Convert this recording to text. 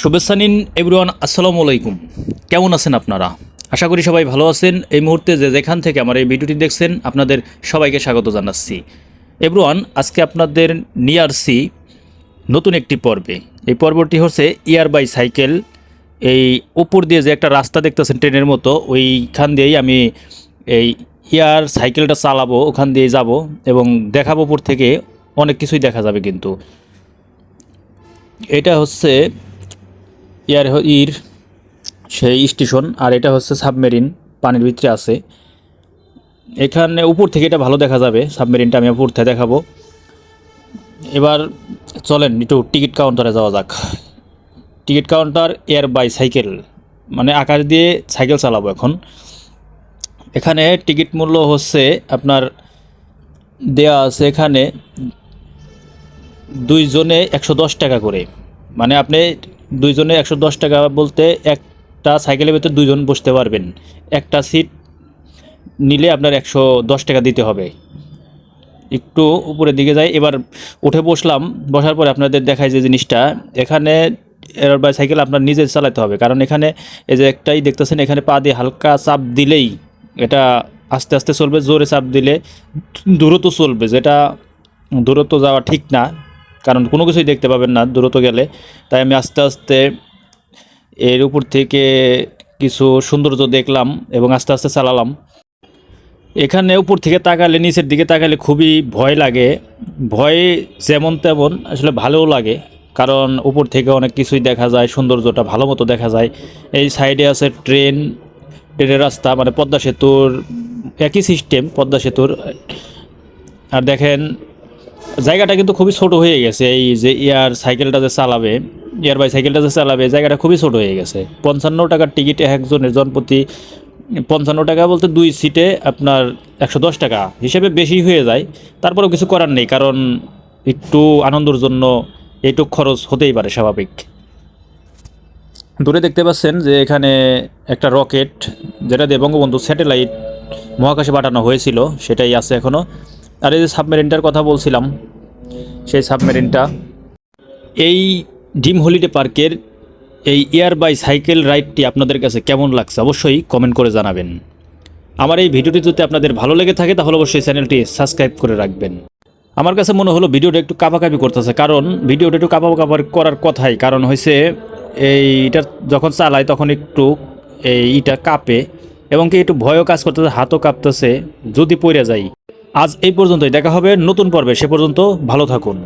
শুভেচ্ছা নিন এভরিওয়ান আসসালামু আলাইকুম। কেমন আছেন আপনারা? আশা করি সবাই ভালো আছেন। এই মুহূর্তে যে যেখান থেকে আমার এই ভিডিওটি দেখছেন, আপনাদের সবাইকে স্বাগত জানাচ্ছি। এভরিওয়ান আজকে আপনাদের নিয়ে আসছি নতুন একটি পর্বে। এই পর্বটি হচ্ছে ইয়ার বাই সাইকেল। এই উপর দিয়ে যে একটা রাস্তা দেখতেছেন ট্রেনের মতো, ওইখান দিয়েই আমি এই ইয়ার সাইকেলটা চালাবো, ওখান দিয়ে যাব এবং দেখাবো উপর থেকে অনেক কিছুই দেখা যাবে কিন্তু। এটা হচ্ছে ইয়ার হ- ইর সেই স্টেশন আর এটা হচ্ছে সাবমেরিন, পানির ভিতরে আছে। এখানে উপর থেকে এটা ভালো দেখা যাবে, সাবমেরিনটা আমি উপর থেকে দেখাবো। এবার চলেন একটু টিকিট কাউন্টারে যাওয়া যাক। Ticket counter air by cycle মানে আকাশ দিয়ে সাইকেল চালাবো এখন। এখানে টিকিট মূল্য হচ্ছে আপনার, দেয়া আছে এখানে দুইজনে একশো দশ টাকা করে। মানে আপনি দুইজনে একশো দশ টাকা বলতে একটা সাইকেলের ভিতরে দুইজন বসতে পারবেন। একটা সিট নিলে আপনার একশো দশ টাকা দিতে হবে। একটু উপরের দিকে যাই, এবার উঠে বসলাম, বসার পরে আপনাদের দেখায় যে জিনিসটা। এখানে বা সাইকেল আপনার নিজে চালাতে হবে, কারণ এখানে এই যে একটাই দেখতেছেন, এখানে পা দিয়ে হালকা চাপ দিলেই এটা আস্তে আস্তে চলবে, জোরে চাপ দিলে দ্রুত চলবে। যেটা দূরত্ব যাওয়া ঠিক না কারণ কোনো কিছুই দেখতে পাবেন না দূরত্ব গেলে। তাই আমি আস্তে আস্তে এর উপর থেকে কিছু সৌন্দর্য দেখলাম এবং আস্তে আস্তে চালালাম। এখানে উপর থেকে তাকালে, নিচের দিকে তাকালে খুবই ভয় লাগে। ভয় যেমন তেমন আসলে ভালোও লাগে, কারণ উপর থেকে অনেক কিছুই দেখা যায়, সৌন্দর্যটা ভালো মতো দেখা যায়। এই সাইডে আছে ট্রেন, ট্রেনের রাস্তা মানে পদ্মা সেতুর একই সিস্টেম পদ্মা সেতুর। আর দেখেন জায়গাটা কিন্তু খুবই ছোট হয়ে গেছে, এই যে ইয়ার সাইকেলটা যে চালাবে, ইয়ার বাই সাইকেলটা যে চালাবে, জায়গাটা খুবই ছোট হয়ে গেছে। পঞ্চান্ন টাকার টিকিট একজনের জনপ্রতি, পঞ্চান্ন টাকা বলতে দুই সিটে আপনার একশো দশ টাকা হিসেবে বেশি হয়ে যায়। তারপরেও কিছু করার নেই, কারণ একটু আনন্দের জন্য এইটুক খরচ হতেই পারে স্বাভাবিক। দূরে দেখতে পাচ্ছেন যে এখানে একটা রকেট, যেটা দিয়ে বঙ্গবন্ধু স্যাটেলাইট মহাকাশে পাঠানো হয়েছিল, সেটাই আছে এখনও আর এই যে সাবমেরিনটার কথা বলছিলাম সেই সাবমেরিনটা। এই ডিম হলিডে পার্কের এই এয়ার বাই সাইকেল রাইডটি আপনাদের কাছে কেমন লাগছে অবশ্যই কমেন্ট করে জানাবেন। আমার এই ভিডিওটি যদি আপনাদের ভালো লেগে থাকে, তাহলে অবশ্যই চ্যানেলটি সাবস্ক্রাইব করে রাখবেন। আমার কাছে মনে হলো ভিডিওটা একটু কাপাকাপি করতেছে, কারণ ভিডিওটা একটু কাপা কাপার করার কথাই। কারণ হয়েছে এইটা যখন চালায় তখন একটু এই ইটা কাঁপে এবং কি একটু ভয়ও কাজ করতেছে, হাতও কাঁপতেছে, যদি পড়ে যাই। আজ এই পর্যন্তই। দেখা হবে নতুন পর্বে। সে পর্যন্ত ভালো থাকুন।